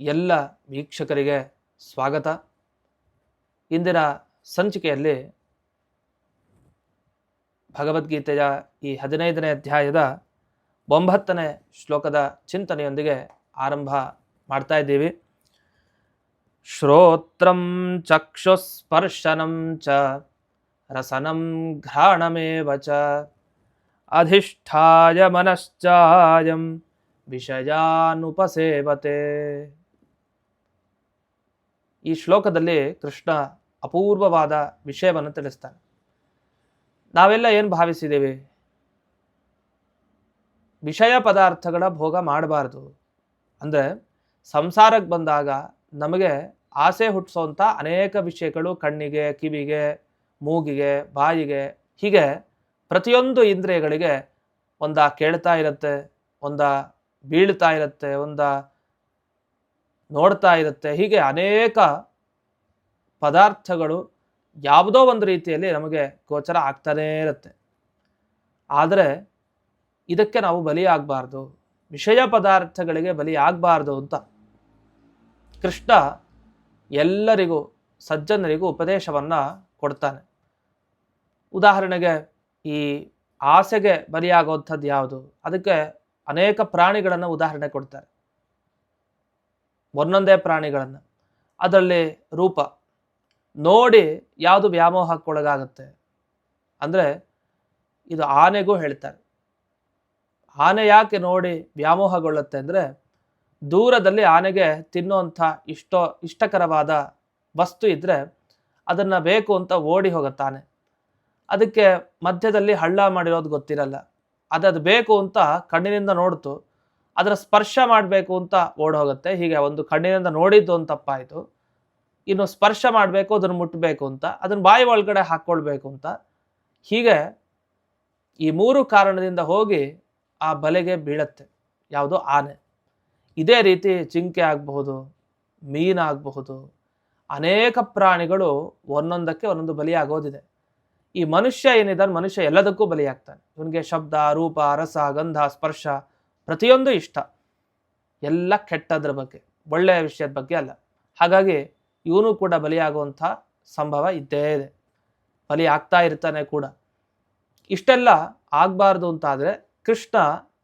ಎಲ್ಲ ವೀಕ್ಷಕರಿಗೆ ಸ್ವಾಗತ. ಇಂದಿನ ಸಂಚಿಕೆಯಲ್ಲಿ ಭಗವದ್ಗೀತೆಯ ಈ ಹದಿನೈದನೇ ಅಧ್ಯಾಯದ ಒಂಬತ್ತನೇ ಶ್ಲೋಕದ ಚಿಂತನೆಯೊಂದಿಗೆ ಆರಂಭ ಮಾಡ್ತಾ ಇದ್ದೀವಿ. ಶ್ರೋತ್ರಂ ಚಕ್ಷುಸ್ಪರ್ಶನಂ ಚ, ರಸನಂ ಘ್ರಾಣಮೇವ ಚ, ಅಧಿಷ್ಠಾಯ ಮನಶ್ಚಾಯಂ ವಿಷಯಾನುಪಸೇವತೆ। ಈ ಶ್ಲೋಕದಲ್ಲಿ ಕೃಷ್ಣ ಅಪೂರ್ವವಾದ ವಿಷಯವನ್ನು ತಿಳಿಸ್ತಾನೆ. ನಾವೆಲ್ಲ ಏನು ಭಾವಿಸಿದ್ದೇವೆ? ವಿಷಯ ಪದಾರ್ಥಗಳ ಭೋಗ ಮಾಡಬಾರ್ದು. ಅಂದರೆ ಸಂಸಾರಕ್ಕೆ ಬಂದಾಗ ನಮಗೆ ಆಸೆ ಹುಟ್ಟಿಸೋಂಥ ಅನೇಕ ವಿಷಯಗಳು ಕಣ್ಣಿಗೆ, ಕಿವಿಗೆ, ಮೂಗಿಗೆ, ಬಾಯಿಗೆ, ಹೀಗೆ ಪ್ರತಿಯೊಂದು ಇಂದ್ರಿಯಗಳಿಗೆ ಒಂದ ಕೇಳ್ತಾ ಇರುತ್ತೆ, ಒಂದ ಬೀಳ್ತಾ ಇರುತ್ತೆ, ಒಂದ ನೋಡ್ತಾ ಇರುತ್ತೆ. ಹೀಗೆ ಅನೇಕ ಪದಾರ್ಥಗಳು ಯಾವುದೋ ಒಂದು ರೀತಿಯಲ್ಲಿ ನಮಗೆ ಗೋಚರ ಆಗ್ತಾನೇ ಇರುತ್ತೆ. ಆದರೆ ಇದಕ್ಕೆ ನಾವು ಬಲಿಯಾಗಬಾರ್ದು. ವಿಷಯ ಪದಾರ್ಥಗಳಿಗೆ ಬಲಿಯಾಗಬಾರ್ದು ಅಂತ ಕೃಷ್ಣ ಎಲ್ಲರಿಗೂ, ಸಜ್ಜನರಿಗೂ ಉಪದೇಶವನ್ನು ಕೊಡ್ತಾನೆ. ಉದಾಹರಣೆಗೆ ಈ ಆಸೆಗೆ ಬಲಿಯಾಗುವಂಥದ್ದು ಯಾವುದು? ಅದಕ್ಕೆ ಅನೇಕ ಪ್ರಾಣಿಗಳನ್ನು ಉದಾಹರಣೆ ಕೊಡ್ತಾರೆ. ಒಂದೊಂದೇ ಪ್ರಾಣಿಗಳನ್ನು. ಅದರಲ್ಲಿ ರೂಪ. ನೋಡಿ ಯಾವುದು ವ್ಯಾಮೋಹಕ್ಕೊಳಗಾಗುತ್ತೆ ಅಂದರೆ ಇದು ಆನೆಗೂ ಹೇಳ್ತಾರೆ. ಆನೆ ಯಾಕೆ ನೋಡಿ ವ್ಯಾಮೋಹಗೊಳ್ಳುತ್ತೆ ಅಂದರೆ ದೂರದಲ್ಲಿ ಆನೆಗೆ ತಿನ್ನುವಂಥ ಇಷ್ಟೋ, ಇಷ್ಟಕರವಾದ ವಸ್ತು ಇದ್ದರೆ ಅದನ್ನು ಬೇಕು ಅಂತ ಓಡಿ ಹೋಗುತ್ತಾನೆ ಅದಕ್ಕೆ ಮಧ್ಯದಲ್ಲಿ ಹಳ್ಳ ಮಾಡಿರೋದು ಗೊತ್ತಿರಲ್ಲ. ಅದು ಬೇಕು ಅಂತ ಕಣ್ಣಿನಿಂದ ನೋಡ್ತು. ಅದರ ಸ್ಪರ್ಶ ಮಾಡಬೇಕು ಅಂತ ಓಡ್ ಹೋಗುತ್ತೆ ಹೀಗೆ ಒಂದು ಕಣ್ಣಿನಿಂದ ನೋಡಿದ್ದು ಒಂದು ತಪ್ಪಾಯಿತು. ಇನ್ನು ಸ್ಪರ್ಶ ಮಾಡಬೇಕು, ಅದನ್ನು ಮುಟ್ಟಬೇಕು ಅಂತ, ಅದನ್ನು ಬಾಯಿ ಒಳಗಡೆ ಹಾಕ್ಕೊಳ್ಬೇಕು ಅಂತ. ಹೀಗೆ ಈ ಮೂರು ಕಾರಣದಿಂದ ಹೋಗಿ ಆ ಬಲೆಗೆ ಬೀಳತ್ತೆ. ಯಾವುದು ಆನೆ. ಇದೇ ರೀತಿ ಜಿಂಕೆ ಆಗಬಹುದು ಮೀನಾಗಬಹುದು ಅನೇಕ ಪ್ರಾಣಿಗಳು ಒಂದೊಂದಕ್ಕೆ ಒಂದೊಂದು ಬಲಿಯಾಗೋದಿದೆ. ಈ ಮನುಷ್ಯ ಏನಿದ್ದಾನೆ, ಮನುಷ್ಯ ಎಲ್ಲದಕ್ಕೂ ಬಲಿಯಾಗ್ತಾನೆ. ಇವನಿಗೆ ಶಬ್ದ, ರೂಪ, ರಸ, ಗಂಧ, ಸ್ಪರ್ಶ ಪ್ರತಿಯೊಂದು ಇಷ್ಟ. ಎಲ್ಲ ಕೆಟ್ಟದ್ರ ಬಗ್ಗೆ, ಒಳ್ಳೆಯ ವಿಷಯದ ಬಗ್ಗೆ ಅಲ್ಲ. ಹಾಗಾಗಿ ಇವನು ಕೂಡ ಬಲಿಯಾಗುವಂಥ ಸಂಭವ ಇದ್ದೇ ಇದೆ. ಬಲಿ ಆಗ್ತಾ ಇರ್ತಾನೆ ಕೂಡ. ಇಷ್ಟೆಲ್ಲ ಆಗಬಾರ್ದು ಅಂತಾದರೆ ಕೃಷ್ಣ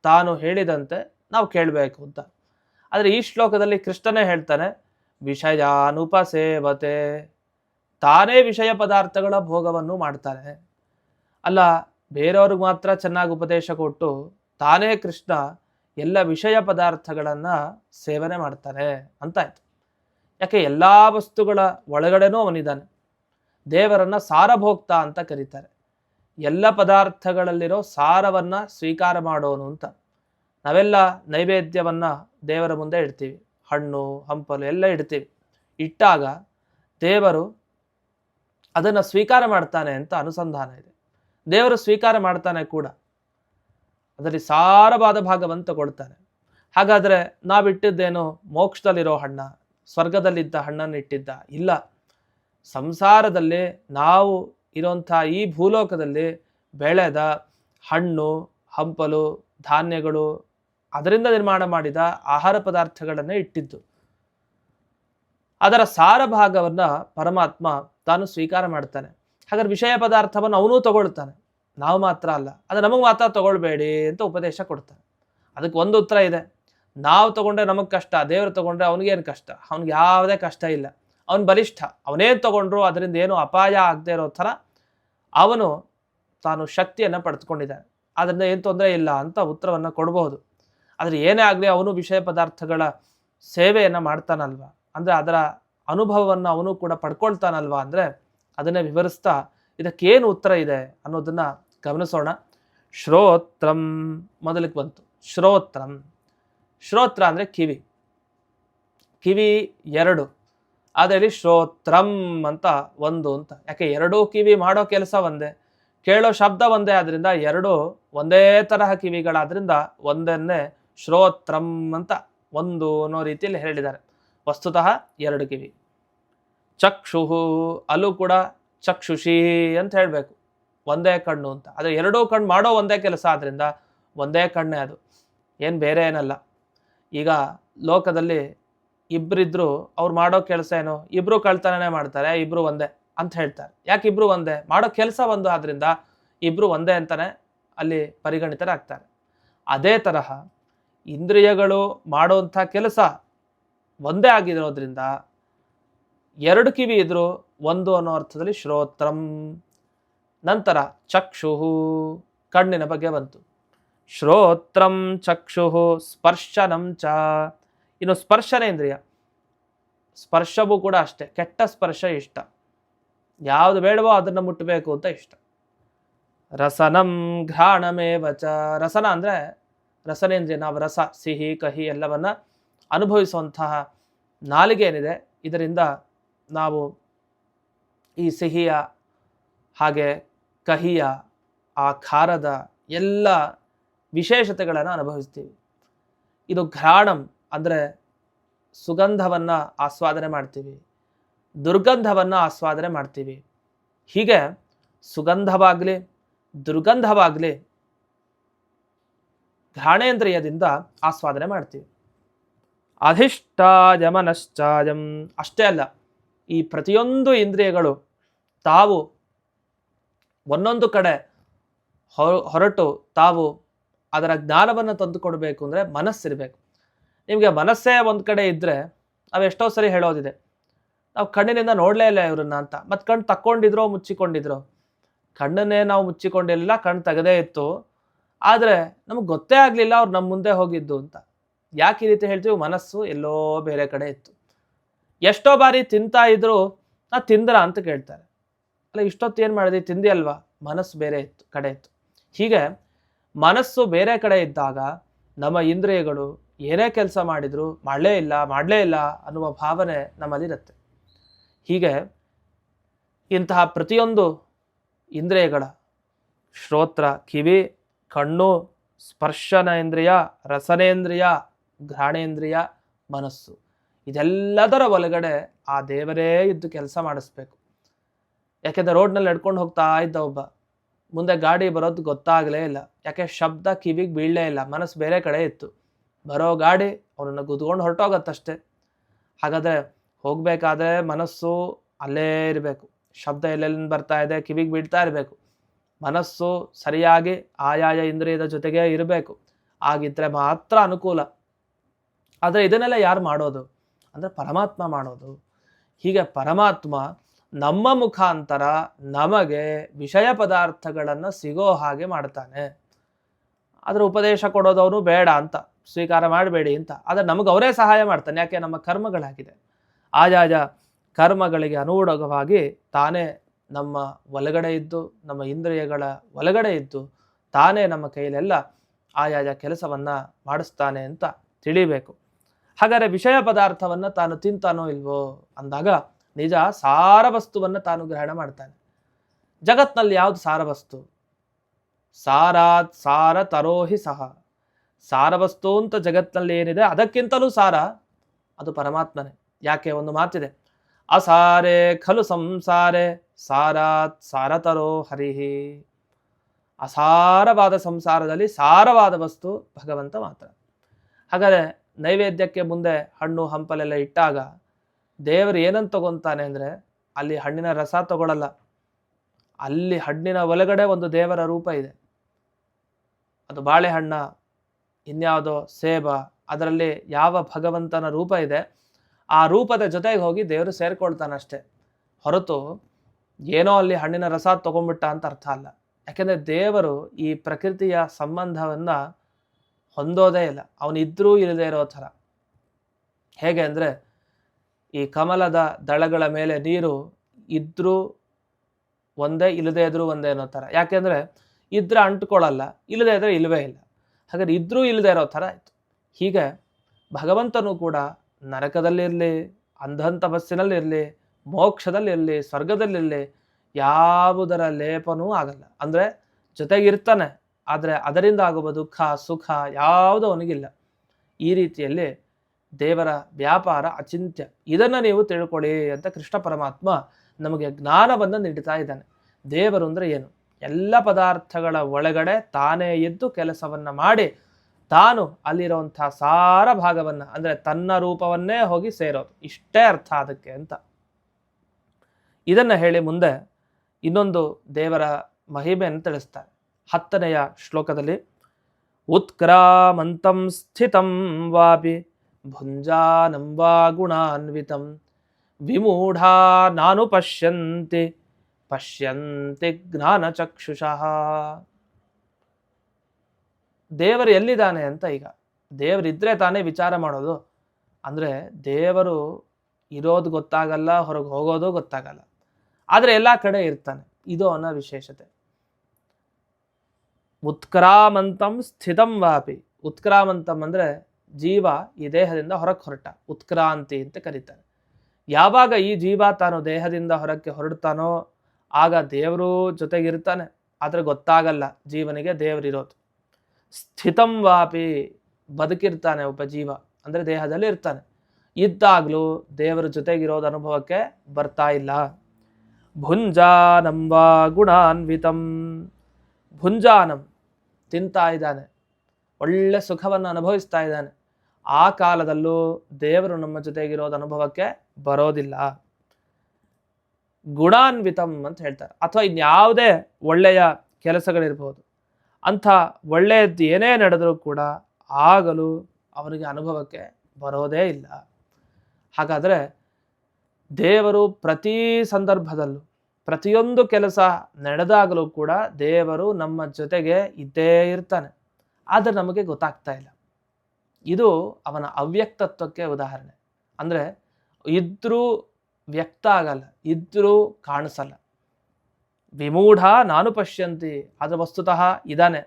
ತಾನು ಹೇಳಿದಂತೆ ನಾವು ಕೇಳಬೇಕು ಅಂತ. ಆದರೆ ಈ ಶ್ಲೋಕದಲ್ಲಿ ಕೃಷ್ಣನೇ ಹೇಳ್ತಾನೆ, ವಿಷಯಾನುಪಸೇವತೆ. ತಾನೇ ವಿಷಯ ಪದಾರ್ಥಗಳ ಭೋಗವನ್ನು ಮಾಡ್ತಾನೆ. ಅಲ್ಲ, ಬೇರೆಯವ್ರಿಗೆ ಮಾತ್ರ ಚೆನ್ನಾಗಿ ಉಪದೇಶ ಕೊಟ್ಟು ತಾನೇ ಕೃಷ್ಣ ಎಲ್ಲ ವಿಷಯ ಪದಾರ್ಥಗಳನ್ನು ಸೇವನೆ ಮಾಡ್ತಾನೆ ಅಂತಾಯ್ತು ಯಾಕೆ ಎಲ್ಲ ವಸ್ತುಗಳ ಒಳಗಡೆನೂ ಅವನಿದ್ದಾನೆ. ದೇವರನ್ನ ಸಾರಭೋಕ್ತ ಅಂತ ಕರೀತಾರೆ. ಎಲ್ಲ ಪದಾರ್ಥಗಳಲ್ಲಿರೋ ಸಾರವನ್ನು ಸ್ವೀಕಾರ ಮಾಡೋನು ಅಂತ. ನಾವೆಲ್ಲ ನೈವೇದ್ಯವನ್ನು ದೇವರ ಮುಂದೆ ಇಡ್ತೀವಿ. ಹಣ್ಣು, ಹಂಪಲು ಎಲ್ಲ ಇಡ್ತೀವಿ. ಇಟ್ಟಾಗ ದೇವರು ಅದನ್ನು ಸ್ವೀಕಾರ ಮಾಡ್ತಾನೆ ಅಂತ ಅನುಸಂಧಾನ ಇದೆ. ದೇವರು ಸ್ವೀಕಾರ ಮಾಡ್ತಾನೆ ಕೂಡ. ಅದರಲ್ಲಿ ಸಾರವಾದ ಭಾಗವನ್ನು ತಗೊಳ್ತಾನೆ ಹಾಗಾದರೆ ನಾವಿಟ್ಟಿದ್ದೇನು ಮೋಕ್ಷದಲ್ಲಿರೋ ಹಣ್ಣ, ಸ್ವರ್ಗದಲ್ಲಿದ್ದ ಹಣ್ಣನ್ನು ಇಟ್ಟಿದ್ದ? ಇಲ್ಲ. ಸಂಸಾರದಲ್ಲಿ ನಾವು ಇರೋಂಥ ಈ ಭೂಲೋಕದಲ್ಲಿ ಬೆಳೆದ ಹಣ್ಣು, ಹಂಪಲು, ಧಾನ್ಯಗಳು, ಅದರಿಂದ ನಿರ್ಮಾಣ ಮಾಡಿದ ಆಹಾರ ಪದಾರ್ಥಗಳನ್ನು ಇಟ್ಟಿದ್ದು. ಅದರ ಸಾರ ಭಾಗವನ್ನು ಪರಮಾತ್ಮ ತಾನು ಸ್ವೀಕಾರ ಮಾಡ್ತಾನೆ. ಹಾಗಾದ್ರೆ ವಿಷಯ ಪದಾರ್ಥವನ್ನು ಅವನೂ ತಗೊಳ್ತಾನೆ. ನಾವು ಮಾತ್ರ ಅಲ್ಲ, ಅದು ನಮಗೆ ಮಾತ್ರ ತಗೊಳ್ಬೇಡಿ ಅಂತ ಉಪದೇಶ ಕೊಡ್ತಾರೆ. ಅದಕ್ಕೆ ಒಂದು ಉತ್ತರ ಇದೆ. ನಾವು ತಗೊಂಡ್ರೆ ನಮಗೆ ಕಷ್ಟ, ದೇವರು ತಗೊಂಡ್ರೆ ಅವನಿಗೇನು ಕಷ್ಟ? ಅವ್ನಿಗೆ ಯಾವುದೇ ಕಷ್ಟ ಇಲ್ಲ. ಅವನು ಬಲಿಷ್ಠ, ಅವನೇನು ತಗೊಂಡ್ರು ಅದರಿಂದ ಏನು ಅಪಾಯ ಆಗದೆ ಇರೋ ಥರ ಅವನು ತಾನು ಶಕ್ತಿಯನ್ನು ಪಡೆದುಕೊಂಡಿದ್ದಾನೆ. ಅದರಿಂದ ಏನು ತೊಂದರೆ ಇಲ್ಲ ಅಂತ ಉತ್ತರವನ್ನು ಕೊಡಬಹುದು. ಆದರೆ ಏನೇ ಆಗಲಿ ಅವನು ವಿಷಯ ಪದಾರ್ಥಗಳ ಸೇವೆಯನ್ನು ಮಾಡ್ತಾನಲ್ವ? ಅಂದರೆ ಅದರ ಅನುಭವವನ್ನು ಅವನು ಕೂಡ ಪಡ್ಕೊಳ್ತಾನಲ್ವ? ಅಂದರೆ ಅದನ್ನೇ ವಿವರಿಸ್ತಾ ಇದಕ್ಕೇನು ಉತ್ತರ ಇದೆ ಅನ್ನೋದನ್ನು ಗಮನಿಸೋಣ. ಶ್ರೋತ್ರಂ ಮೊದಲಿಗೆ ಬಂತು. ಶ್ರೋತ್ರಂ. ಶ್ರೋತ್ರ ಅಂದರೆ ಕಿವಿ. ಕಿವಿ ಎರಡು. ಅದರಲ್ಲಿ ಶ್ರೋತ್ರಂ ಅಂತ ಒಂದು ಅಂತ. ಯಾಕೆ ಎರಡೂ ಕಿವಿ ಮಾಡೋ ಕೆಲಸ ಒಂದೇ. ಕೇಳೋ ಶಬ್ದ ಒಂದೇ, ಆದ್ರಿಂದ ಎರಡು ಒಂದೇ ತರಹ ಕಿವಿಗಳಾದ್ರಿಂದ ಒಂದನ್ನೇ ಶ್ರೋತ್ರಂ ಅಂತ ಒಂದು ಅನ್ನೋ ರೀತಿಯಲ್ಲಿ ಹೇಳಿದ್ದಾರೆ. ವಸ್ತುತಃ ಎರಡು ಕಿವಿ. ಚಕ್ಷುಹು ಅಲ್ಲೂ ಕೂಡ ಚಕ್ಷುಷಿ ಅಂತ ಹೇಳಬೇಕು. ಒಂದೇ ಕಣ್ಣು ಅಂತ. ಆದರೆ ಎರಡೂ ಕಣ್ಣು ಮಾಡೋ ಒಂದೇ ಕೆಲಸ ಆದ್ರಿಂದ ಒಂದೇ ಕಣ್ಣೇ ಅದು. ಏನು ಬೇರೆ ಏನಲ್ಲ. ಈಗ ಲೋಕದಲ್ಲಿ ಇಬ್ಬರಿದ್ರು ಅವ್ರು ಮಾಡೋ ಕೆಲಸ ಏನು? ಇಬ್ಬರು ಕಳ್ತನನೇ ಮಾಡ್ತಾರೆ ಇಬ್ಬರು ಒಂದೇ ಅಂತ ಹೇಳ್ತಾರೆ. ಯಾಕೆ ಇಬ್ಬರು ಒಂದೇ? ಮಾಡೋ ಕೆಲಸ ಒಂದು ಆದ್ರಿಂದ ಇಬ್ಬರು ಒಂದೇ ಅಂತಾನೆ ಅಲ್ಲಿ ಪರಿಗಣಿತರಾಗ್ತಾರೆ. ಅದೇ ತರಹ ಇಂದ್ರಿಯಗಳು ಮಾಡುವಂಥ ಕೆಲಸ ಒಂದೇ ಆಗಿರೋದ್ರಿಂದ ಎರಡು ಕಿವಿ ಇದ್ರು ಒಂದು ಅನ್ನೋ ಅರ್ಥದಲ್ಲಿ ಶ್ರೋತ್ರಂ. ನಂತರ ಚಕ್ಷುಹು ಕಣ್ಣಿನ ಬಗ್ಗೆ ಬಂತು. ಶ್ರೋತ್ರಂ ಚಕ್ಷುಹು ಸ್ಪರ್ಶನಂ ಚ. ಇನ್ನು ಸ್ಪರ್ಶನೇಂದ್ರಿಯ ಸ್ಪರ್ಶವೂ ಕೂಡ ಅಷ್ಟೇ. ಕೆಟ್ಟ ಸ್ಪರ್ಶ ಇಷ್ಟ. ಯಾವುದು ಬೇಡವೋ ಅದನ್ನು ಮುಟ್ಟಬೇಕು ಅಂತ ಇಷ್ಟ. ರಸನಂ ಘ್ರಾಣಮೇವ ಚ. ರಸನ ಅಂದರೆ ರಸನೇಂದ್ರಿಯ, ನಾವು ರಸ, ಸಿಹಿ, ಕಹಿ ಎಲ್ಲವನ್ನು ಅನುಭವಿಸುವಂತಹ ನಾಲಿಗೆ ಏನಿದೆ, ಇದರಿಂದ ನಾವು ಈ ಸಿಹಿಯ ಹಾಗೆ ಕಹಿಯ, ಆ ಖಾರದ ಎಲ್ಲ ವಿಶೇಷತೆಗಳನ್ನು ಅನುಭವಿಸ್ತೀವಿ. ಇದು ಘ್ರಾಣಂ ಅಂದರೆ ಸುಗಂಧವನ್ನು ಆಸ್ವಾದನೆ ಮಾಡ್ತೀವಿ, ದುರ್ಗಂಧವನ್ನು ಆಸ್ವಾದನೆ ಮಾಡ್ತೀವಿ. ಹೀಗೆ ಸುಗಂಧವಾಗಲಿ, ದುರ್ಗಂಧವಾಗಲಿ ಘ್ರಾಣೇಂದ್ರಿಯದಿಂದ ಆಸ್ವಾದನೆ ಮಾಡ್ತೀವಿ. ಅಧಿಷ್ಠಾಯ ಮನಶ್ಚಾಯಂ. ಅಷ್ಟೇ ಅಲ್ಲ, ಈ ಪ್ರತಿಯೊಂದು ಇಂದ್ರಿಯಗಳು ತಾವು ಒಂದೊಂದು ಕಡೆ ಹೊರಟು ತಾವು ಅದರ ಜ್ಞಾನವನ್ನು ತಂದುಕೊಡ್ಬೇಕು ಅಂದರೆ ಮನಸ್ಸಿರಬೇಕು. ನಿಮಗೆ ಮನಸ್ಸೇ ಒಂದು ಕಡೆ ಇದ್ದರೆ ನಾವು ಎಷ್ಟೋ ಸರಿ ಹೇಳೋದಿದೆ. ನಾವು ಕಣ್ಣಿನಿಂದ ನೋಡಲೇ ಇಲ್ಲ ಇವ್ರನ್ನ ಅಂತ. ಮತ್ತು ಕಣ್ಣು ತಕ್ಕೊಂಡಿದ್ರೋ ಮುಚ್ಚಿಕೊಂಡಿದ್ರೋ. ಕಣ್ಣನ್ನೇ ನಾವು ಮುಚ್ಚಿಕೊಂಡಿರಲಿಲ್ಲ, ಕಣ್ಣು ತೆಗದೇ ಇತ್ತು. ಆದರೆ ನಮಗೆ ಗೊತ್ತೇ ಆಗಲಿಲ್ಲ ಅವ್ರು ನಮ್ಮ ಮುಂದೆ ಹೋಗಿದ್ದು ಅಂತ. ಯಾಕೆ ಈ ರೀತಿ ಹೇಳ್ತೀವಿ? ಮನಸ್ಸು ಎಲ್ಲೋ ಬೇರೆ ಕಡೆ ಇತ್ತು. ಎಷ್ಟೋ ಬಾರಿ ತಿಂತಾ ಇದ್ರು ನಾ ತಿಂದ್ರ ಅಂತ ಕೇಳ್ತಾರೆ. ಅಲ್ಲ, ಇಷ್ಟೊತ್ತು ಏನು ಮಾಡಿದೆ? ತಿಂದಿ ಅಲ್ವಾ? ಮನಸ್ಸು ಬೇರೆ ಇತ್ತು, ಕಡೆ ಇತ್ತು. ಹೀಗೆ ಮನಸ್ಸು ಬೇರೆ ಕಡೆ ಇದ್ದಾಗ ನಮ್ಮ ಇಂದ್ರಿಯಗಳು ಏನೇ ಕೆಲಸ ಮಾಡಿದ್ರು, ಮಾಡಲೇ ಇಲ್ಲ ಮಾಡಲೇ ಇಲ್ಲ ಅನ್ನುವ ಭಾವನೆ ನಮ್ಮಲ್ಲಿರುತ್ತೆ ಹೀಗೆ ಇಂತಹ ಪ್ರತಿಯೊಂದು ಇಂದ್ರಿಯಗಳ, ಶ್ರೋತ್ರ, ಕಿವಿ, ಕಣ್ಣು ಸ್ಪರ್ಶನೇಂದ್ರಿಯ ರಸನೇಂದ್ರಿಯ, ಘ್ರಾಣೇಂದ್ರಿಯ, ಮನಸ್ಸು. ಇದೆಲ್ಲದರ ಒಳಗಡೆ ಆ ದೇವರೇ ಇದ್ದು ಕೆಲಸ ಮಾಡಿಸ್ಬೇಕು. ಯಾಕೆಂದ್ರೆ ರೋಡ್ನಲ್ಲಿ ನಡ್ಕೊಂಡು ಹೋಗ್ತಾ ಇದ್ದ ಒಬ್ಬ. ಮುಂದೆ ಗಾಡಿ ಬರೋದು ಗೊತ್ತಾಗಲೇ ಇಲ್ಲ. ಯಾಕೆ ಶಬ್ದ ಕಿವಿಗೆ ಬೀಳಲೇ ಇಲ್ಲ. ಮನಸ್ಸು ಬೇರೆ ಕಡೆ ಇತ್ತು. ಬರೋ ಗಾಡಿ ಅವನನ್ನು ಗುದ್ಕೊಂಡು ಹೊರಟೋಗತ್ತಷ್ಟೇ. ಹಾಗಾದರೆ ಹೋಗಬೇಕಾದ್ರೆ ಮನಸ್ಸು ಅಲ್ಲೇ ಇರಬೇಕು. ಶಬ್ದ ಎಲ್ಲೆಲ್ಲಿಂದ ಬರ್ತಾ ಇದೆ, ಕಿವಿಗೆ ಬೀಳ್ತಾ ಇರಬೇಕು. ಮನಸ್ಸು ಸರಿಯಾಗಿ ಆಯಾಯ ಇಂದ್ರಿಯದ ಜೊತೆಗೆ ಇರಬೇಕು. ಆಗಿದ್ರೆ ಮಾತ್ರ ಅನುಕೂಲ. ಆದರೆ ಇದನ್ನೆಲ್ಲ ಯಾರು ಮಾಡೋದು? ಅಂದರೆ ಪರಮಾತ್ಮ ಮಾಡೋದು. ಹೀಗೆ ಪರಮಾತ್ಮ ನಮ್ಮ ಮುಖಾಂತರ ನಮಗೆ ವಿಷಯ ಪದಾರ್ಥಗಳನ್ನು ಸಿಗೋ ಹಾಗೆ ಮಾಡ್ತಾನೆ. ಅದರ ಉಪದೇಶ ಕೊಡೋದವನು ಬೇಡ ಅಂತ, ಸ್ವೀಕಾರ ಮಾಡಬೇಡಿ ಅಂತ. ಆದರೆ ನಮಗೆ ಅವರೇ ಸಹಾಯ ಮಾಡ್ತಾನೆ, ಯಾಕೆ ನಮ್ಮ ಕರ್ಮಗಳಾಗಿದೆ. ಆಜಾಜ ಕರ್ಮಗಳಿಗೆ ಅನುಗುಣವಾಗಿ ತಾನೇ ನಮ್ಮ ಒಳಗಡೆ ಇದ್ದು, ನಮ್ಮ ಇಂದ್ರಿಯಗಳ ಒಳಗಡೆ ಇದ್ದು, ತಾನೇ ನಮ್ಮ ಕೈಲೆಲ್ಲ ಆಯಾಜ ಕೆಲಸವನ್ನು ಮಾಡಿಸ್ತಾನೆ ಅಂತ ತಿಳಿಬೇಕು. ಹಾಗಾದರೆ ವಿಷಯ ಪದಾರ್ಥವನ್ನು ತಾನು ತಿಂತಾನೋ ಇಲ್ವೋ ಅಂದಾಗ ನಿಜ ಸಾರ ವಸ್ತುವನ್ನು ತಾನು ಗ್ರಹಣ ಮಾಡ್ತಾನೆ. ಜಗತ್ನಲ್ಲಿ ಯಾವುದು ಸಾರವಸ್ತು? ಸಾರಾತ್ ಸಾರ ತರೋಹಿ ಸಹ. ಸಾರವಸ್ತು ಅಂತ ಜಗತ್ತಿನಲ್ಲಿ ಏನಿದೆ ಅದಕ್ಕಿಂತಲೂ ಸಾರ ಅದು ಪರಮಾತ್ಮನೇ. ಯಾಕೆ ಒಂದು ಮಾತಿದೆ? ಅಸಾರೆ ಖಲು ಸಂಸಾರೆ ಸಾರಾತ್ ಸಾರತರೋ ಹರಿಹಿ. ಅಸಾರವಾದ ಸಂಸಾರದಲ್ಲಿ ಸಾರವಾದ ವಸ್ತು ಭಗವಂತ ಮಾತ್ರ. ಹಾಗಾದರೆ ನೈವೇದ್ಯಕ್ಕೆ ಮುಂದೆ ಹಣ್ಣು ಹಂಪಲೆಲ್ಲ ಇಟ್ಟಾಗ ದೇವರು ಏನಂತ ತಗೊಂತಾನೆ ಅಂದರೆ ಅಲ್ಲಿ ಹಣ್ಣಿನ ರಸ ತಗೊಳ್ಳಲ್ಲ ಅಲ್ಲಿ ಹಣ್ಣಿನ ಒಳಗಡೆ ಒಂದು ದೇವರ ರೂಪ ಇದೆ. ಅದು ಬಾಳೆಹಣ್ಣ, ಇನ್ಯಾವುದೋ ಸೇಬ, ಅದರಲ್ಲಿ ಯಾವ ಭಗವಂತನ ರೂಪ ಇದೆ, ಆ ರೂಪದ ಜೊತೆಗೆ ಹೋಗಿ ದೇವರು ಸೇರ್ಕೊಳ್ತಾನಷ್ಟೆ ಹೊರತು ಏನೋ ಅಲ್ಲಿ ಹಣ್ಣಿನ ರಸ ತಗೊಂಡ್ಬಿಟ್ಟ ಅಂತ ಅರ್ಥ ಅಲ್ಲ. ಯಾಕೆಂದರೆ ದೇವರು ಈ ಪ್ರಕೃತಿಯ ಸಂಬಂಧವನ್ನು ಹೊಂದೋದೇ ಇಲ್ಲ. ಅವನಿದ್ರೂ ಇಲ್ಲದೆ ಇರೋ ಥರ. ಹೇಗೆ ಅಂದರೆ ಈ ಕಮಲದ ದಳಗಳ ಮೇಲೆ ನೀರು ಇದ್ರೂ ಒಂದೇ, ಇಲ್ಲದೇ ಇದ್ರೂ ಒಂದೇ ಅನ್ನೋ ಥರ. ಯಾಕೆಂದರೆ ಇದ್ರೆ ಅಂಟ್ಕೊಳ್ಳಲ್ಲ, ಇಲ್ಲದೇ ಇದ್ದರೆ ಇಲ್ಲವೇ ಇಲ್ಲ. ಹಾಗಾದ್ರೆ ಇದ್ರೂ ಇಲ್ಲದೆ ಇರೋ ಥರ ಆಯಿತು. ಹೀಗೆ ಭಗವಂತನೂ ಕೂಡ ನರಕದಲ್ಲಿರಲಿ ಅಂಧನ್ ಬಸ್ಸಿನಲ್ಲಿರಲಿ, ಮೋಕ್ಷದಲ್ಲಿರಲಿ, ಸ್ವರ್ಗದಲ್ಲಿರಲಿ ಯಾವುದರ ಲೇಪನೂ ಆಗಲ್ಲ. ಅಂದರೆ ಜೊತೆಗಿರ್ತಾನೆ, ಆದರೆ ಅದರಿಂದ ಆಗುವ ದುಃಖ, ಸುಖ ಯಾವುದೂ ಅವನಿಗಿಲ್ಲ. ಈ ರೀತಿಯಲ್ಲಿ ದೇವರ ವ್ಯಾಪಾರ ಅಚಿಂತ್ಯ. ಇದನ್ನು ನೀವು ತಿಳ್ಕೊಳ್ಳಿ ಅಂತ ಕೃಷ್ಣ ಪರಮಾತ್ಮ ನಮಗೆ ಜ್ಞಾನವನ್ನು ನೀಡ್ತಾ ಇದ್ದಾನೆ. ದೇವರು ಅಂದರೆ ಏನು? ಎಲ್ಲ ಪದಾರ್ಥಗಳ ಒಳಗಡೆ ತಾನೇ ಎದ್ದು ಕೆಲಸವನ್ನು ಮಾಡಿ ತಾನು ಅಲ್ಲಿರುವಂಥ ಸಾರ ಭಾಗವನ್ನು ಅಂದರೆ ತನ್ನ ರೂಪವನ್ನೇ ಹೋಗಿ ಸೇರೋದು. ಇಷ್ಟೇ ಅರ್ಥ ಅದಕ್ಕೆ ಅಂತ. ಇದನ್ನು ಹೇಳಿ ಮುಂದೆ ಇನ್ನೊಂದು ದೇವರ ಮಹಿಮೆಯನ್ನು ತಿಳಿಸ್ತಾರೆ. ಹತ್ತನೆಯ ಶ್ಲೋಕದಲ್ಲಿ, ಉತ್ಕ್ರಾಮಂತಂ ಸ್ಥಿತಂ ವಾಪಿ ಭುಂಜಾನಂ ವಾ ಗುಣಾನ್ವಿತಂ ವಿಮೂಢಾ ನಾನು ಪಶ್ಯಂತೆ ಪಶ್ಯಂತಿ ಜ್ಞಾನಚಕ್ಷುಷಃ ದೇವರು ಎಲ್ಲಿದ್ದಾನೆ ಅಂತ ಈಗ ದೇವರಿದ್ರೆ ತಾನೇ ವಿಚಾರ ಮಾಡೋದು. ಅಂದರೆ ದೇವರು ಇರೋದು ಗೊತ್ತಾಗಲ್ಲ, ಹೊರಗೆ ಹೋಗೋದು ಗೊತ್ತಾಗಲ್ಲ. ಆದರೆ ಎಲ್ಲ ಕಡೆ ಇರ್ತಾನೆ, ಇದು ಅನ್ನೋ ವಿಶೇಷತೆ. ಉತ್ಕ್ರಾಮಂತಂ ಸ್ಥಿತಂ ವಾಪಿ. ಉತ್ಕ್ರಾಮಂತಂ ಅಂದರೆ ಜೀವ ಈ ದೇಹದಿಂದ ಹೊರಕ್ಕೆ ಹೊರಟ ಉತ್ಕ್ರಾಂತಿ ಅಂತ ಕರೀತಾರೆ. ಯಾವಾಗ ಈ ಜೀವ ತಾನು ದೇಹದಿಂದ ಹೊರಕ್ಕೆ ಹೊರಡ್ತಾನೋ, ಆಗ ದೇವರು ಜೊತೆಗಿರ್ತಾನೆ. ಆದರೆ ಗೊತ್ತಾಗಲ್ಲ, ಜೀವನಿಗೆ ದೇವರಿರೋದು. ಸ್ಥಿತಂ ವಾಪಿ ಬದುಕಿರ್ತಾನೆ ಒಬ್ಬ ಜೀವ, ಅಂದರೆ ದೇಹದಲ್ಲಿ ಇರ್ತಾನೆ. ಇದ್ದಾಗಲೂ ದೇವರ ಜೊತೆಗಿರೋದು ಅನುಭವಕ್ಕೆ ಬರ್ತಾ ಇಲ್ಲ. ಭುಂಜಾನಂ ವಾ ಗುಣಾನ್ವಿತಂ. ಭುಂಜಾನಂ ತಿಂತಾ ಇದ್ದಾನೆ. ಒಳ್ಳೆ ಸುಖವನ್ನು ಅನುಭವಿಸ್ತಾ ಇದ್ದಾನೆ. ಆ ಕಾಲದಲ್ಲೂ ದೇವರು ನಮ್ಮ ಜೊತೆಗಿರೋದು ಅನುಭವಕ್ಕೆ ಬರೋದಿಲ್ಲ. ಗುಣಾನ್ವಿತಂ ಅಂತ ಹೇಳ್ತಾರೆ. ಅಥವಾ ಇನ್ಯಾವುದೇ ಒಳ್ಳೆಯ ಕೆಲಸಗಳಿರ್ಬೋದು. ಅಂಥ ಒಳ್ಳೆಯದ್ದು ಏನೇ ನಡೆದರೂ ಕೂಡ ಆಗಲೂ ಅವನಿಗೆ ಅನುಭವಕ್ಕೆ ಬರೋದೇ ಇಲ್ಲ. ಹಾಗಾದರೆ ದೇವರು ಪ್ರತಿ ಸಂದರ್ಭದಲ್ಲೂ, ಪ್ರತಿಯೊಂದು ಕೆಲಸ ನಡೆದಾಗಲೂ ಕೂಡ ದೇವರು ನಮ್ಮ ಜೊತೆಗೆ ಇದ್ದೇ ಇರ್ತಾನೆ. ಆದರೆ ನಮಗೆ ಗೊತ್ತಾಗ್ತಾ ಇಲ್ಲ. ಇದು ಅವನ ಅವ್ಯಕ್ತತ್ವಕ್ಕೆ ಉದಾಹರಣೆ. ಅಂದರೆ ಇದ್ರೂ ವ್ಯಕ್ತ ಆಗಲ್ಲ, ಇದ್ರೂ ಕಾಣಿಸಲ್ಲ. ವಿಮೂಢ ನಾನು ಪಶ್ಯಂತಿ, ಅದು ವಸ್ತುತಃ ಇದ್ದಾನೆ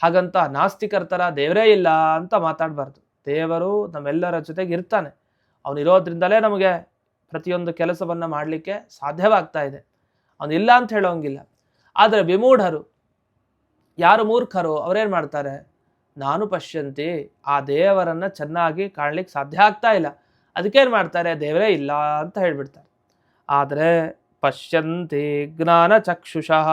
ಹಾಗಂತ ನಾಸ್ತಿಕರ ಥರ ದೇವರೇ ಇಲ್ಲ ಅಂತ ಮಾತಾಡಬಾರ್ದು. ದೇವರು ನಮ್ಮೆಲ್ಲರ ಜೊತೆಗೆ ಇರ್ತಾನೆ. ಅವನಿರೋದ್ರಿಂದಲೇ ನಮಗೆ ಪ್ರತಿಯೊಂದು ಕೆಲಸವನ್ನು ಮಾಡಲಿಕ್ಕೆ ಸಾಧ್ಯವಾಗ್ತಾ ಇದೆ. ಅವನಿಲ್ಲ ಅಂತ ಹೇಳೋಂಗಿಲ್ಲ. ಆದರೆ ವಿಮೂಢರು, ಯಾರು ಮೂರ್ಖರು, ಅವರೇನು ಮಾಡ್ತಾರೆ? ನಾನು ಪಶ್ಯಂತಿ, ಆ ದೇವರನ್ನು ಚೆನ್ನಾಗಿ ಕಾಣಲಿಕ್ಕೆ ಸಾಧ್ಯ ಆಗ್ತಾ ಇಲ್ಲ. ಅದಕ್ಕೇನು ಮಾಡ್ತಾರೆ? ದೇವರೇ ಇಲ್ಲ ಅಂತ ಹೇಳ್ಬಿಡ್ತಾರೆ. ಆದರೆ ಪಶ್ಯಂತಿ ಜ್ಞಾನ ಚಕ್ಷುಷಃ.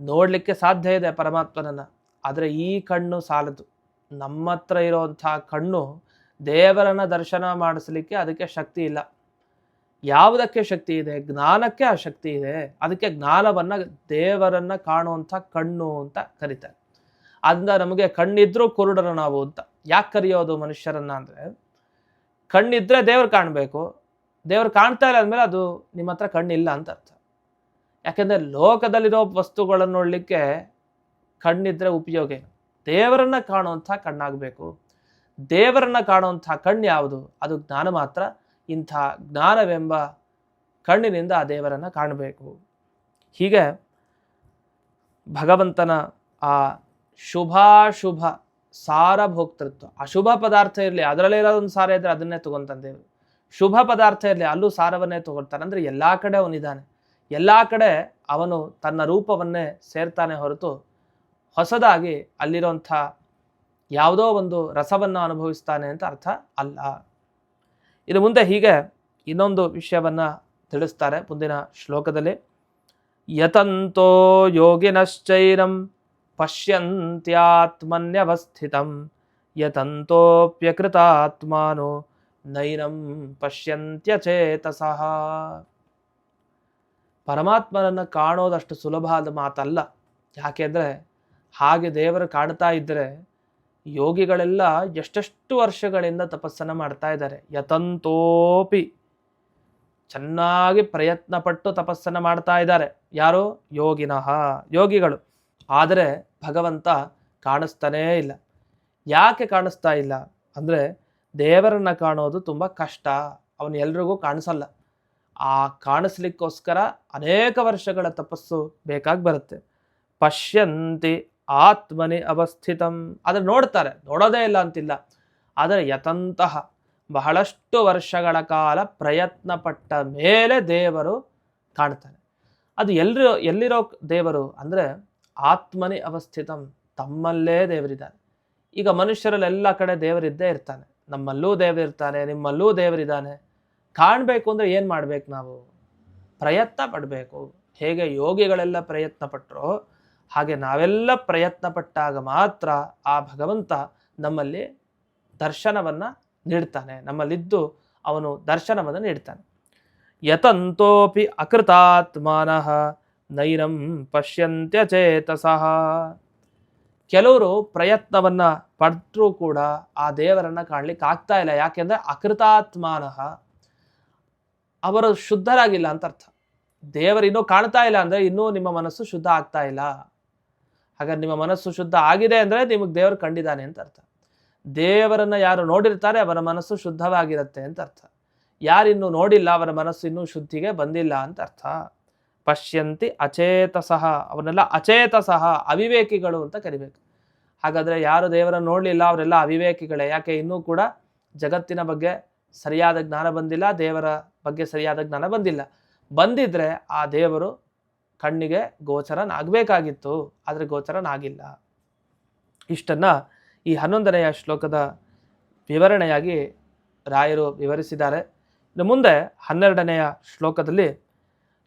ನೋಡಲಿಕ್ಕೆ ಸಾಧ್ಯ ಇದೆ ಪರಮಾತ್ಮನನ್ನು. ಆದರೆ ಈ ಕಣ್ಣು ಸಾಲದು. ನಮ್ಮ ಹತ್ರ ಇರೋವಂಥ ಕಣ್ಣು ದೇವರನ್ನ ದರ್ಶನ ಮಾಡಿಸ್ಲಿಕ್ಕೆ ಅದಕ್ಕೆ ಶಕ್ತಿ ಇಲ್ಲ. ಯಾವುದಕ್ಕೆ ಶಕ್ತಿ ಇದೆ? ಜ್ಞಾನಕ್ಕೆ ಆ ಶಕ್ತಿ ಇದೆ. ಅದಕ್ಕೆ ಜ್ಞಾನವನ್ನು ದೇವರನ್ನ ಕಾಣುವಂಥ ಕಣ್ಣು ಅಂತ ಕರೀತಾರೆ. ಅದರಿಂದ ನಮಗೆ ಕಣ್ಣಿದ್ರೂ ಕುರುಡರು ನಾವು ಅಂತ. ಯಾಕೆ ಕರೆಯೋದು ಮನುಷ್ಯರನ್ನ ಅಂದರೆ, ಕಣ್ಣಿದ್ರೆ ದೇವ್ರು ಕಾಣಬೇಕು. ದೇವ್ರು ಕಾಣ್ತಾ ಇಲ್ಲ ಅಂದಮೇಲೆ ಅದು ನಿಮ್ಮ ಹತ್ರ ಕಣ್ಣಿಲ್ಲ ಅಂತ ಅರ್ಥ. ಯಾಕೆಂದರೆ ಲೋಕದಲ್ಲಿರೋ ವಸ್ತುಗಳನ್ನು ನೋಡಲಿಕ್ಕೆ ಕಣ್ಣಿದ್ರೆ ಉಪಯೋಗ ಏನು? ದೇವರನ್ನ ಕಾಣುವಂಥ ಕಣ್ಣಾಗಬೇಕು. ದೇವರನ್ನ ಕಾಣುವಂಥ ಕಣ್ಣು ಯಾವುದು? ಅದು ಜ್ಞಾನ ಮಾತ್ರ. ಇಂಥ ಜ್ಞಾನವೆಂಬ ಕಣ್ಣಿನಿಂದ ಆ ದೇವರನ್ನು ಕಾಣಬೇಕು. ಹೀಗೆ ಭಗವಂತನ ಆ ಶುಭಾಶುಭ ಸಾರಭೋಕ್ತೃತ್ವ ಅಶುಭ ಪದಾರ್ಥ ಇರಲಿ, ಅದರಲ್ಲೇ ಇರೋದೊಂದು ಸಾರ ಇದ್ದರೆ ಅದನ್ನೇ ತಗೊಂತಾನೆ ದೇವರು ಶುಭ ಪದಾರ್ಥ ಇರಲಿ, ಅಲ್ಲೂ ಸಾರವನ್ನೇ ತಗೊಳ್ತಾನೆ ಅಂದರೆ ಎಲ್ಲ ಕಡೆ ಅವನಿದ್ದಾನೆ ಎಲ್ಲ ಕಡೆ ಅವನು ತನ್ನ ರೂಪವನ್ನೇ ಸೇರ್ತಾನೆ ಹೊರತು ಹೊಸದಾಗಿ ಅಲ್ಲಿರೋಂಥ ಯಾವುದೋ ಒಂದು ರಸವನ್ನು ಅನುಭವಿಸ್ತಾನೆ ಅಂತ ಅರ್ಥ ಅಲ್ಲ. ಇನ್ನು ಮುಂದೆ ಹೀಗೆ ಇನ್ನೊಂದು ವಿಷಯವನ್ನು ತಿಳಿಸ್ತಾರೆ ಮುಂದಿನ ಶ್ಲೋಕದಲ್ಲಿ. ಯತಂತೋ ಯೋಗಿನಶ್ಚೈನಂ ಪಶ್ಯಂತ್ಯಾತ್ಮನ್ಯವಸ್ಥಿತಂ ಯತಂತೋಪ್ಯಕೃತಾತ್ಮಾನೋ ನೈನಂ ಪಶ್ಯಂತ್ಯಚೇತಸಃ ಪರಮಾತ್ಮನನ್ನು ಕಾಣೋದಷ್ಟು ಸುಲಭ ಆದ ಮಾತಲ್ಲ. ಯಾಕೆಂದರೆ ಹಾಗೆ ದೇವರು ಕಾಣ್ತಾ ಇದ್ದರೆ ಯೋಗಿಗಳೆಲ್ಲ ಎಷ್ಟೆಷ್ಟು ವರ್ಷಗಳಿಂದ ತಪಸ್ಸನ್ನು ಮಾಡ್ತಾ ಇದ್ದಾರೆ. ಯತಂತೋಪಿ ಚೆನ್ನಾಗಿ ಪ್ರಯತ್ನ ಪಟ್ಟು ತಪಸ್ಸನ್ನು ಮಾಡ್ತಾ ಇದ್ದಾರೆ. ಯಾರು? ಯೋಗಿನಃ ಯೋಗಿಗಳು. ಆದರೆ ಭಗವಂತ ಕಾಣಿಸ್ತಾನೇ ಇಲ್ಲ. ಯಾಕೆ ಕಾಣಿಸ್ತಾ ಇಲ್ಲ? ಅಂದರೆ ದೇವರನ್ನು ಕಾಣೋದು ತುಂಬ ಕಷ್ಟ. ಅವನು ಎಲ್ರಿಗೂ ಕಾಣಿಸಲ್ಲ. ಆ ಕಾಣಿಸ್ಲಿಕ್ಕೋಸ್ಕರ ಅನೇಕ ವರ್ಷಗಳ ತಪಸ್ಸು ಬೇಕಾಗಿ ಬರುತ್ತೆ. ಪಶ್ಯಂತಿ ಆತ್ಮನಿ ಅವಸ್ಥಿತಂ. ಆದರೆ ನೋಡ್ತಾರೆ. ನೋಡೋದೇ ಇಲ್ಲ ಅಂತಿಲ್ಲ. ಆದರೆ ಯತಂತಹ ಬಹಳಷ್ಟು ವರ್ಷಗಳ ಕಾಲ ಪ್ರಯತ್ನ ಪಟ್ಟ ಮೇಲೆ ದೇವರು ಕಾಣ್ತಾನೆ. ಅದು ಎಲ್ಲರೂ ಎಲ್ಲಿರೋ ದೇವರು ಅಂದರೆ ಆತ್ಮನಿ ಅವಸ್ಥಿತಂ, ತಮ್ಮಲ್ಲೇ ದೇವರಿದ್ದಾನೆ. ಈಗ ಮನುಷ್ಯರಲ್ಲಿ ಎಲ್ಲ ಕಡೆ ದೇವರಿದ್ದೇ ಇರ್ತಾನೆ. ನಮ್ಮಲ್ಲೂ ದೇವರಿರ್ತಾನೆ, ನಿಮ್ಮಲ್ಲೂ ದೇವರಿದ್ದಾನೆ. ಕಾಣಬೇಕು ಅಂದರೆ ಏನು ಮಾಡ್ಬೇಕು ನಾವು? ಪ್ರಯತ್ನ ಪಡಬೇಕು. ಹೇಗೆ ಯೋಗಿಗಳೆಲ್ಲ ಪ್ರಯತ್ನ ಪಟ್ಟರೋ ಹಾಗೆ ನಾವೆಲ್ಲ ಪ್ರಯತ್ನ ಪಟ್ಟಾಗ ಮಾತ್ರ ಆ ಭಗವಂತ ನಮ್ಮಲ್ಲಿ ದರ್ಶನವನ್ನು ನೀಡ್ತಾನೆ. ನಮ್ಮಲ್ಲಿದ್ದು ಅವನು ದರ್ಶನವನ್ನು ನೀಡ್ತಾನೆ. ಯತಂತೋಪಿ ಅಕೃತಾತ್ಮಾನಃ ನೈನಂ ಪಶ್ಯಂತ್ಯಚೇತಸಃ. ಕೆಲವರು ಪ್ರಯತ್ನವನ್ನ ಪಟ್ಟರೂ ಕೂಡ ಆ ದೇವರನ್ನ ಕಾಣಲಿಕ್ಕೆ ಆಗ್ತಾ ಇಲ್ಲ. ಯಾಕೆಂದ್ರೆ ಅಕೃತಾತ್ಮಾನಃ ಅವರು ಶುದ್ಧರಾಗಿಲ್ಲ ಅಂತ ಅರ್ಥ. ದೇವರು ಇನ್ನೂ ಕಾಣ್ತಾ ಇಲ್ಲ ಅಂದ್ರೆ ಇನ್ನೂ ನಿಮ್ಮ ಮನಸ್ಸು ಶುದ್ಧ ಆಗ್ತಾ ಇಲ್ಲ. ಹಾಗಾದ್ರೆ ನಿಮ್ಮ ಮನಸ್ಸು ಶುದ್ಧ ಆಗಿದೆ ಅಂದ್ರೆ ನಿಮಗೆ ದೇವರು ಕಂಡಿದ್ದಾನೆ ಅಂತ ಅರ್ಥ. ದೇವರನ್ನ ಯಾರು ನೋಡಿರ್ತಾರೆ ಅವರ ಮನಸ್ಸು ಶುದ್ಧವಾಗಿರುತ್ತೆ ಅಂತ ಅರ್ಥ. ಯಾರಿನ್ನೂ ನೋಡಿಲ್ಲ ಅವರ ಮನಸ್ಸು ಇನ್ನೂ ಶುದ್ಧಿಗೆ ಬಂದಿಲ್ಲ ಅಂತ ಅರ್ಥ. ಪಶ್ಯಂತಿ ಅಚೇತಸಃ, ಅವನ್ನೆಲ್ಲ ಅಚೇತಸಃ, ಅವಿವೇಕಿಗಳು ಅಂತ ಕರಿಬೇಕು. ಹಾಗಾದ್ರೆ ಯಾರು ದೇವರನ್ನು ನೋಡಲಿಲ್ಲ, ಅವರೆಲ್ಲ ಅವಿವೇಕಿಗಳೇ. ಯಾಕೆ? ಇನ್ನೂ ಕೂಡ ಜಗತ್ತಿನ ಬಗ್ಗೆ ಸರಿಯಾದ ಜ್ಞಾನ ಬಂದಿಲ್ಲ, ದೇವರ ಬಗ್ಗೆ ಸರಿಯಾದ ಜ್ಞಾನ ಬಂದಿಲ್ಲ. ಬಂದಿದ್ರೆ ಆ ದೇವರು ಕಣ್ಣಿಗೆ ಗೋಚರನಾಗಬೇಕಾಗಿತ್ತು, ಆದರೆ ಗೋಚರನಾಗಿಲ್ಲ. ಇಷ್ಟನ್ನ ಈ ಹನ್ನೊಂದನೆಯ ಶ್ಲೋಕದ ವಿವರಣೆಯಾಗಿ ರಾಯರು ವಿವರಿಸಿದ್ದಾರೆ. ಇನ್ನು ಮುಂದೆ ಹನ್ನೆರಡನೆಯ ಶ್ಲೋಕದಲ್ಲಿ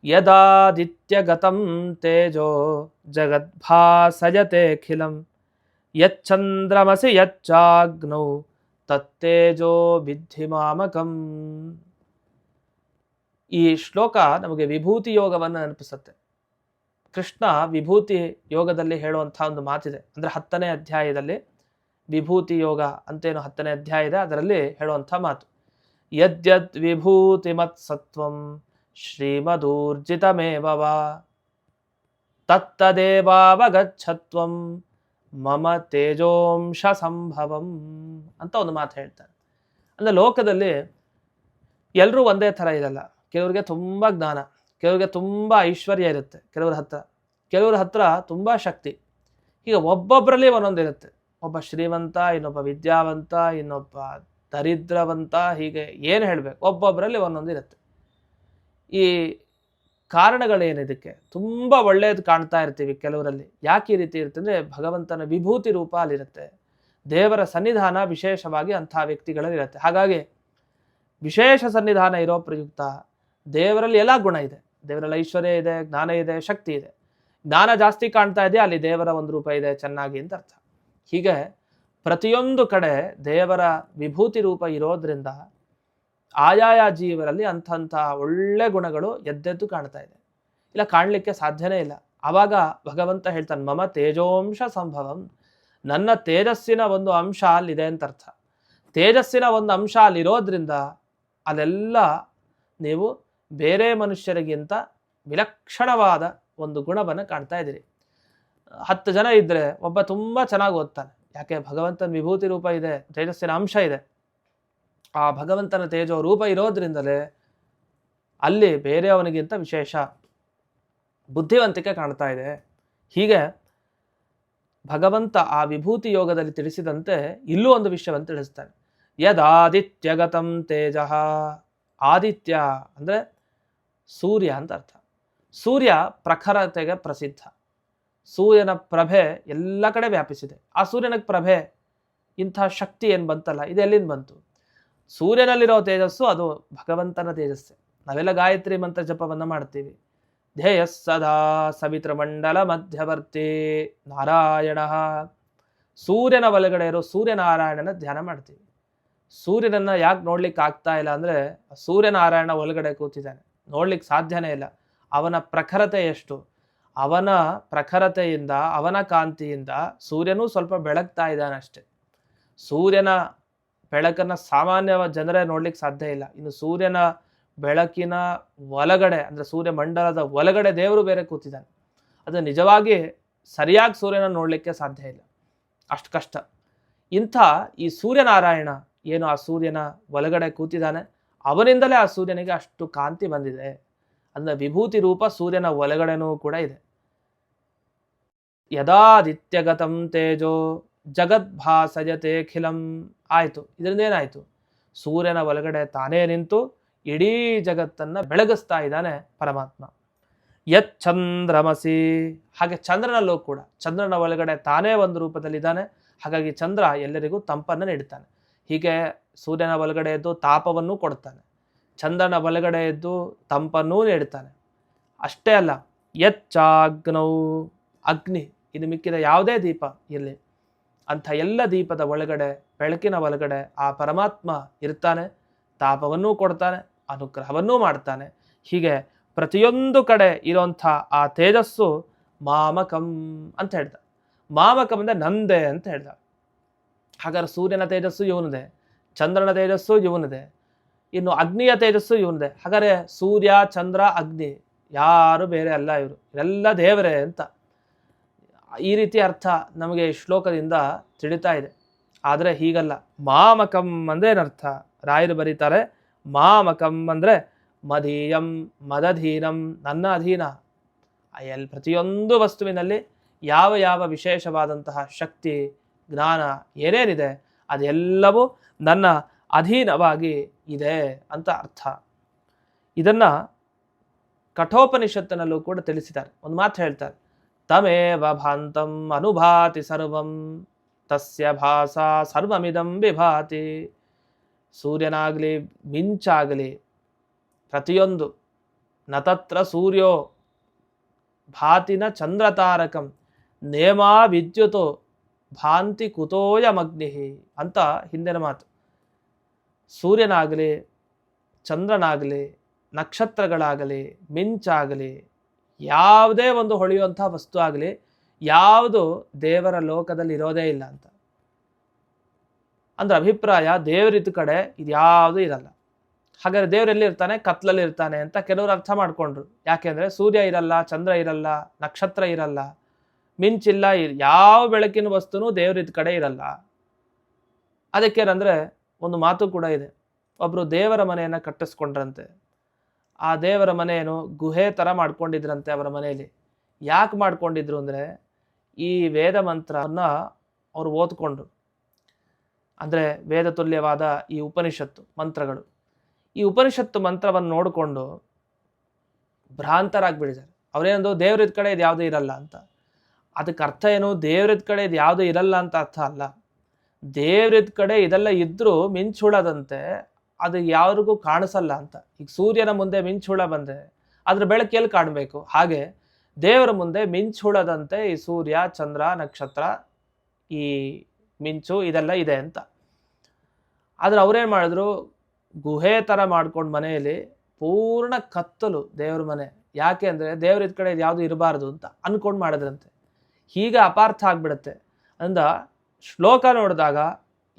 ಯದಾದಿತ್ಯಗತಂ ತೇಜೋ ಜಗದ್ಭಾಸಯತೆಖಿಲಂ ಯಚ್ಚಂದ್ರಮಸಿ ಯಚ್ಚಾಗ್ನೌ ತತ್ತೇಜೋ ಬಿದ್ಧಿ ಮಾಮಕಂ ಈ ಶ್ಲೋಕ ನಮಗೆ ವಿಭೂತಿ ಯೋಗವನ್ನು ನೆನಪಿಸುತ್ತೆ ಕೃಷ್ಣ ವಿಭೂತಿ ಯೋಗದಲ್ಲಿ ಹೇಳುವಂಥ ಒಂದು ಮಾತಿದೆ. ಅಂದ್ರೆ ಹತ್ತನೇ ಅಧ್ಯಾಯದಲ್ಲಿ ವಿಭೂತಿ ಯೋಗ ಅಂತೇನು ಹತ್ತನೇ ಅಧ್ಯಾಯ ಇದೆ, ಅದರಲ್ಲಿ ಹೇಳುವಂಥ ಮಾತು. ಯದ್ಯದ್ ವಿಭೂತಿ ಮತ್ಸತ್ವಂ ಶ್ರೀಮದೂರ್ಜಿತಮೇವ ವಾ ತತ್ತದೇವಾವಗಚ್ಛತ್ವಂ ಮಮ ತೇಜೋಂಶ ಸಂಭವಂ ಅಂತ ಒಂದು ಮಾತು ಹೇಳ್ತಾರೆ. ಅಂದ್ರೆ ಲೋಕದಲ್ಲಿ ಎಲ್ಲರೂ ಒಂದೇ ಥರ ಇರಲ್ಲ. ಕೆಲವ್ರಿಗೆ ತುಂಬ ಜ್ಞಾನ, ಕೆಲವ್ರಿಗೆ ತುಂಬ ಐಶ್ವರ್ಯ ಇರುತ್ತೆ ಕೆಲವ್ರ ಹತ್ರ. ಕೆಲವ್ರ ಹತ್ರ ತುಂಬ ಶಕ್ತಿ. ಈಗ ಒಬ್ಬೊಬ್ಬರಲ್ಲಿ ಒಂದೊಂದು ಇರುತ್ತೆ. ಒಬ್ಬ ಶ್ರೀಮಂತ, ಇನ್ನೊಬ್ಬ ವಿದ್ಯಾವಂತ, ಇನ್ನೊಬ್ಬ ದರಿದ್ರವಂತ, ಹೀಗೆ ಏನು ಹೇಳಬೇಕು? ಒಬ್ಬೊಬ್ಬರಲ್ಲಿ ಒಂದೊಂದಿರುತ್ತೆ ಈ ಕಾರಣಗಳೇನಿದಕ್ಕೆ ತುಂಬ ಒಳ್ಳೆಯದು ಕಾಣ್ತಾ ಇರ್ತೀವಿ ಕೆಲವರಲ್ಲಿ. ಯಾಕೆ ಈ ರೀತಿ ಇರುತ್ತೆ ಅಂದರೆ ಭಗವಂತನ ವಿಭೂತಿ ರೂಪ ಅಲ್ಲಿರುತ್ತೆ ದೇವರ ಸನ್ನಿಧಾನ ವಿಶೇಷವಾಗಿ ಅಂಥ ವ್ಯಕ್ತಿಗಳಲ್ಲಿ ಇರುತ್ತೆ. ಹಾಗಾಗಿ ವಿಶೇಷ ಸನ್ನಿಧಾನ ಇರೋ ಪ್ರಯುಕ್ತ ದೇವರಲ್ಲಿ ಎಲ್ಲ ಗುಣ ಇದೆ. ದೇವರಲ್ಲಿ ಐಶ್ವರ್ಯ ಇದೆ, ಜ್ಞಾನ ಇದೆ, ಶಕ್ತಿ ಇದೆ. ಜ್ಞಾನ ಜಾಸ್ತಿ ಕಾಣ್ತಾ ಇದೆಯಾ ಅಲ್ಲಿ ದೇವರ ಒಂದು ರೂಪ ಇದೆ ಚೆನ್ನಾಗಿ ಅಂತ ಅರ್ಥ. ಹೀಗೆ ಪ್ರತಿಯೊಂದು ಕಡೆ ದೇವರ ವಿಭೂತಿ ರೂಪ ಇರೋದ್ರಿಂದ ಆಯಾಯ ಜೀವರಲ್ಲಿ ಅಂಥಂಥ ಒಳ್ಳೆ ಗುಣಗಳು ಎದ್ದೆದ್ದು ಕಾಣ್ತಾ ಇದೆ. ಇಲ್ಲ, ಕಾಣಲಿಕ್ಕೆ ಸಾಧ್ಯನೇ ಇಲ್ಲ. ಆವಾಗ ಭಗವಂತ ಹೇಳ್ತಾನೆ, ಮಮ ತೇಜೋಂಶ ಸಂಭವಂ. ನನ್ನ ತೇಜಸ್ಸಿನ ಒಂದು ಅಂಶ ಅಲ್ಲಿದೆ ಅಂತ ಅರ್ಥ. ತೇಜಸ್ಸಿನ ಒಂದು ಅಂಶ ಅಲ್ಲಿರೋದ್ರಿಂದ ಅಲ್ಲೆಲ್ಲ ನೀವು ಬೇರೆ ಮನುಷ್ಯರಿಗಿಂತ ವಿಲಕ್ಷಣವಾದ ಒಂದು ಗುಣವನ್ನು ಕಾಣ್ತಾ ಇದ್ದೀರಿ. ಹತ್ತು ಜನ ಇದ್ದರೆ ಒಬ್ಬ ತುಂಬ ಚೆನ್ನಾಗಿ ಓದ್ತಾನೆ. ಯಾಕೆ? ಭಗವಂತನ ವಿಭೂತಿ ರೂಪ ಇದೆ, ತೇಜಸ್ಸಿನ ಅಂಶ ಇದೆ. ಆ ಭಗವಂತನ ತೇಜೋ ರೂಪ ಇರೋದ್ರಿಂದಲೇ ಅಲ್ಲಿ ಬೇರೆಯವನಿಗಿಂತ ವಿಶೇಷ ಬುದ್ಧಿವಂತಿಕೆ ಕಾಣ್ತಾ ಇದೆ. ಹೀಗೆ ಭಗವಂತ ಆ ವಿಭೂತಿ ಯೋಗದಲ್ಲಿ ತಿಳಿಸಿದಂತೆ ಇಲ್ಲೂ ಒಂದು ವಿಷಯವನ್ನು ತಿಳಿಸ್ತಾನೆ. ಯದಾದಿತ್ಯಗತಂ ತೇಜ. ಆದಿತ್ಯ ಅಂದರೆ ಸೂರ್ಯ ಅಂತ ಅರ್ಥ. ಸೂರ್ಯ ಪ್ರಖರತೆಗೆ ಪ್ರಸಿದ್ಧ. ಸೂರ್ಯನ ಪ್ರಭೆ ಎಲ್ಲ ಕಡೆ ವ್ಯಾಪಿಸಿದೆ. ಆ ಸೂರ್ಯನ ಪ್ರಭೆ ಇಂಥ ಶಕ್ತಿ ಏನು ಬಂತಲ್ಲ ಇದೆಲ್ಲಿಂದ ಬಂತು? ಸೂರ್ಯನಲ್ಲಿರೋ ತೇಜಸ್ಸು, ಅದು ಭಗವಂತನ ತೇಜಸ್ಸೆ. ನಾವೆಲ್ಲ ಗಾಯತ್ರಿ ಮಂತ್ರ ಜಪವನ್ನು ಮಾಡ್ತೀವಿ. ಧ್ಯೇಯ ಸದಾ ಸವಿತೃಮಂಡಲ ಮಧ್ಯವರ್ತಿ ನಾರಾಯಣ. ಸೂರ್ಯನ ಒಳಗಡೆ ಇರೋ ಸೂರ್ಯನಾರಾಯಣನ ಧ್ಯಾನ ಮಾಡ್ತೀವಿ. ಸೂರ್ಯನನ್ನ ಯಾಕೆ ನೋಡ್ಲಿಕ್ಕೆ ಆಗ್ತಾ ಇಲ್ಲ ಅಂದ್ರೆ, ಸೂರ್ಯನಾರಾಯಣ ಒಳಗಡೆ ಕೂತಿದ್ದಾನೆ. ನೋಡ್ಲಿಕ್ಕೆ ಸಾಧ್ಯನೇ ಇಲ್ಲ. ಅವನ ಪ್ರಖರತೆ ಎಷ್ಟು? ಅವನ ಪ್ರಖರತೆಯಿಂದ, ಅವನ ಕಾಂತಿಯಿಂದ ಸೂರ್ಯನೂ ಸ್ವಲ್ಪ ಬೆಳಗ್ತಾ ಇದ್ದಾನಷ್ಟೆ. ಸೂರ್ಯನ ಬೆಳಕನ್ನ ಸಾಮಾನ್ಯ ಜನರೇ ನೋಡ್ಲಿಕ್ಕೆ ಸಾಧ್ಯ ಇಲ್ಲ. ಇನ್ನು ಸೂರ್ಯನ ಬೆಳಕಿನ ಒಳಗಡೆ, ಅಂದ್ರೆ ಸೂರ್ಯ ಮಂಡಲದ ಒಳಗಡೆ ದೇವರು ಬೇರೆ ಕೂತಿದ್ದಾನೆ. ಅದು ನಿಜವಾಗಿ ಸರಿಯಾಗಿ ಸೂರ್ಯನ ನೋಡಲಿಕ್ಕೆ ಸಾಧ್ಯ ಇಲ್ಲ. ಅಷ್ಟು ಕಷ್ಟ. ಇಂಥ ಈ ಸೂರ್ಯನಾರಾಯಣ ಏನು ಆ ಸೂರ್ಯನ ಒಳಗಡೆ ಕೂತಿದ್ದಾನೆ? ಅವನಿಂದಲೇ ಆ ಸೂರ್ಯನಿಗೆ ಅಷ್ಟು ಕಾಂತಿ ಬಂದಿದೆ. ಅಂದ್ರೆ ವಿಭೂತಿ ರೂಪ ಸೂರ್ಯನ ಒಳಗಡೆನೂ ಕೂಡ ಇದೆ. ಯದಾದಿತ್ಯಗತಂ ತೇಜೋ ಜಗದ್ಭಾಸಯತೆ ಖಿಲಂ. ಆಯಿತು ಇದರಿಂದ ಏನಾಯಿತು ಸೂರ್ಯನ ಒಳಗಡೆ ತಾನೇ ನಿಂತು ಇಡೀ ಜಗತ್ತನ್ನ ಬೆಳಗಿಸ್ತಾ ಇದ್ದಾನೆ ಪರಮಾತ್ಮ. ಯತ್ ಚಂದ್ರಮಸಿ. ಹಾಗೆ ಚಂದ್ರನಲ್ಲೂ ಕೂಡ, ಚಂದ್ರನ ಒಳಗಡೆ ತಾನೇ ಒಂದು ರೂಪದಲ್ಲಿದ್ದಾನೆ, ಹಾಗಾಗಿ ಚಂದ್ರ ಎಲ್ಲರಿಗೂ ತಂಪನ್ನು ನೀಡುತ್ತಾನೆ. ಹೀಗೆ ಸೂರ್ಯನ ಒಳಗಡೆ ಎದ್ದು ತಾಪವನ್ನು ಕೊಡ್ತಾನೆ ಚಂದ್ರನ ಒಳಗಡೆ ಎದ್ದು ತಂಪನ್ನೂ ನೀಡುತ್ತಾನೆ. ಅಷ್ಟೇ ಅಲ್ಲ, ಯಚ್ಚಾಗ್ನೌ. ಅಗ್ನಿ, ಇದು ಮಿಕ್ಕಿದ ಯಾವುದೇ ದೀಪ ಇರಲಿ. ಅಂಥ ಎಲ್ಲ ದೀಪದ ಒಳಗಡೆ, ಬೆಳಕಿನ ಒಳಗಡೆ ಆ ಪರಮಾತ್ಮ ಇರ್ತಾನೆ, ತಾಪವನ್ನೂ ಕೊಡ್ತಾನೆ, ಅನುಗ್ರಹವನ್ನೂ ಮಾಡ್ತಾನೆ. ಹೀಗೆ ಪ್ರತಿಯೊಂದು ಕಡೆ ಇರೋಂಥ ಆ ತೇಜಸ್ಸು ಮಾಮಕಂ ಅಂತ ಹೇಳ್ದ. ಮಾಮಕಂ ಅಂದರೆ ನಂದೆ ಅಂತ ಹೇಳ್ದ. ಹಾಗಾದ್ರೆ ಸೂರ್ಯನ ತೇಜಸ್ಸು ಇವನದೇ, ಚಂದ್ರನ ತೇಜಸ್ಸು ಇವನದೆ, ಇನ್ನು ಅಗ್ನಿಯ ತೇಜಸ್ಸು ಇವನದೆ. ಹಾಗಾದ್ರೆ ಸೂರ್ಯ, ಚಂದ್ರ, ಅಗ್ನಿ ಯಾರು ಬೇರೆ ಅಲ್ಲ ಇವರು. ಎಲ್ಲ ದೇವರೇ ಅಂತ. ಈ ರೀತಿ ಅರ್ಥ ನಮಗೆ ಶ್ಲೋಕದಿಂದ ತಿಳಿತಾ ಇದೆ. ಆದರೆ ಹೀಗಲ್ಲ. ಮಾಮಕಂ ಅಂದ್ರೇನರ್ಥ ರಾಯರು ಬರೀತಾರೆ, ಮಾಮಕಂ ಅಂದರೆ ಮಧೀಯಂ, ಮದಧೀನಂ, ನನ್ನ ಅಧೀನ. ಎಲ್ಲಿ ಪ್ರತಿಯೊಂದು ವಸ್ತುವಿನಲ್ಲಿ ಯಾವ ಯಾವ ವಿಶೇಷವಾದಂತಹ ಶಕ್ತಿ, ಜ್ಞಾನ ಏನೇನಿದೆ, ಅದೆಲ್ಲವೂ ನನ್ನ ಅಧೀನವಾಗಿ ಇದೆ ಅಂತ ಅರ್ಥ. ಇದನ್ನು ಕಠೋಪನಿಷತ್ತಿನಲ್ಲೂ ಕೂಡ ತಿಳಿಸಿದ್ದಾರೆ. ಒಂದು ಮಾತು ಹೇಳ್ತಾರೆ. ತಮೇವ ಭಾಂತಂ ಅನುಭಾತಿ ಸರ್ವಂ ತಸ್ಯ ಭಾಸಾ ಸರ್ವಮಿದಂ ವಿಭಾತಿ ಸೂರ್ಯನಾಗಲಿ ಮಿಂಚಾಗಲಿ ಪ್ರತಿಯೊಂದು ನತತ್ರ ಸೂರ್ಯೋ ಭಾತಿನ ಚಂದ್ರತಾರಕಂ ನೇಮಾ ವಿದ್ಯುತೋ ಭಾಂತಿ ಕುತೋಯಮಗ್ನಿ ಅಂತ ಹಿಂದಿನ ಮಾತು। ಸೂರ್ಯನಾಗಲಿ ಚಂದ್ರನಾಗಲಿ ನಕ್ಷತ್ರಗಳಾಗಲಿ ಮಿಂಚಾಗಲಿ ಯಾವುದೇ ಒಂದು ಹೊಳೆಯುವಂಥ ವಸ್ತು ಆಗಲಿ, ಯಾವುದು ದೇವರ ಲೋಕದಲ್ಲಿ ಇರೋದೇ ಇಲ್ಲ ಅಂತ. ಅಂದ್ರೆ ಅಭಿಪ್ರಾಯ ದೇವರಿದ್ದ ಕಡೆ ಇದ್ಯಾವುದು ಇರಲ್ಲ. ಹಾಗಾದ್ರೆ ದೇವರೆಲ್ಲಿ ಇರ್ತಾನೆ ಕತ್ಲಲ್ಲಿ ಇರ್ತಾನೆ ಅಂತ ಕೆಲವರು ಅರ್ಥ ಮಾಡ್ಕೊಂಡ್ರು. ಯಾಕೆಂದ್ರೆ ಸೂರ್ಯ ಇರಲ್ಲ, ಚಂದ್ರ ಇರಲ್ಲ, ನಕ್ಷತ್ರ ಇರಲ್ಲ, ಮಿಂಚಿಲ್ಲ, ಯಾವ ಬೆಳಕಿನ ವಸ್ತುನೂ ದೇವರಿದ್ದ ಕಡೆ ಇರಲ್ಲ. ಅದಕ್ಕೇನಂದರೆ ಒಂದು ಮಾತು ಕೂಡ ಇದೆ. ಒಬ್ಬರು ದೇವರ ಮನೆಯನ್ನ ಕಟ್ಟಿಸ್ಕೊಂಡ್ರಂತೆ. ಆ ದೇವರ ಮನೆಯನ್ನು ಗುಹೆ ಥರ ಮಾಡ್ಕೊಂಡಿದ್ರಂತೆ ಅವರ ಮನೆಯಲ್ಲಿ. ಯಾಕೆ ಮಾಡ್ಕೊಂಡಿದ್ರು ಅಂದರೆ ಈ ವೇದ ಮಂತ್ರವನ್ನು ಅವರು ಓದ್ಕೊಂಡ್ರು. ಅಂದರೆ ವೇದ ತುಲ್ಯವಾದ ಈ ಉಪನಿಷತ್ತು ಮಂತ್ರಗಳು. ಈ ಉಪನಿಷತ್ತು ಮಂತ್ರವನ್ನು ನೋಡಿಕೊಂಡು ಭ್ರಾಂತರಾಗ್ಬಿಟ್ಟಿದ್ದಾರೆ. ಅವರೇನಂದು ದೇವ್ರಿದ ಕಡೆ ಇದು ಯಾವುದೂ ಇರಲ್ಲ ಅಂತ. ಅದಕ್ಕೆ ಅರ್ಥ ಏನು? ದೇವ್ರಿದ ಕಡೆ ಇದು ಯಾವುದೂ ಇರಲ್ಲ ಅಂತ ಅರ್ಥ ಅಲ್ಲ. ದೇವ್ರಿದ ಕಡೆ ಇದೆಲ್ಲ ಇದ್ದರೂ ಮಿಂಚುಳದಂತೆ ಅದು ಯಾರಿಗೂ ಕಾಣಿಸಲ್ಲ ಅಂತ. ಈಗ ಸೂರ್ಯನ ಮುಂದೆ ಮಿಂಚುಳ ಬಂದೆ ಅದರ ಬೆಳಕಿಯಲ್ಲಿ ಕಾಣಬೇಕು? ಹಾಗೆ ದೇವರ ಮುಂದೆ ಮಿಂಚುಳದಂತೆ ಈ ಸೂರ್ಯ, ಚಂದ್ರ, ನಕ್ಷತ್ರ, ಈ ಮಿಂಚು ಇದೆಲ್ಲ ಇದೆ ಅಂತ. ಆದ್ರೆ ಅವ್ರೇನು ಮಾಡಿದ್ರು? ಗುಹೆ ಥರ ಮಾಡ್ಕೊಂಡು ಮನೆಯಲ್ಲಿ ಪೂರ್ಣ ಕತ್ತಲು ದೇವ್ರ ಮನೆ. ಯಾಕೆ ಅಂದರೆ ದೇವ್ರ ಇದ್ ಕಡೆ ಯಾವುದು ಇರಬಾರ್ದು ಅಂತ ಅನ್ಕೊಂಡು ಮಾಡಿದ್ರಂತೆ. ಹೀಗೆ ಅಪಾರ್ಥ ಆಗಿಬಿಡುತ್ತೆ ಅಂದ ಶ್ಲೋಕ ನೋಡಿದಾಗ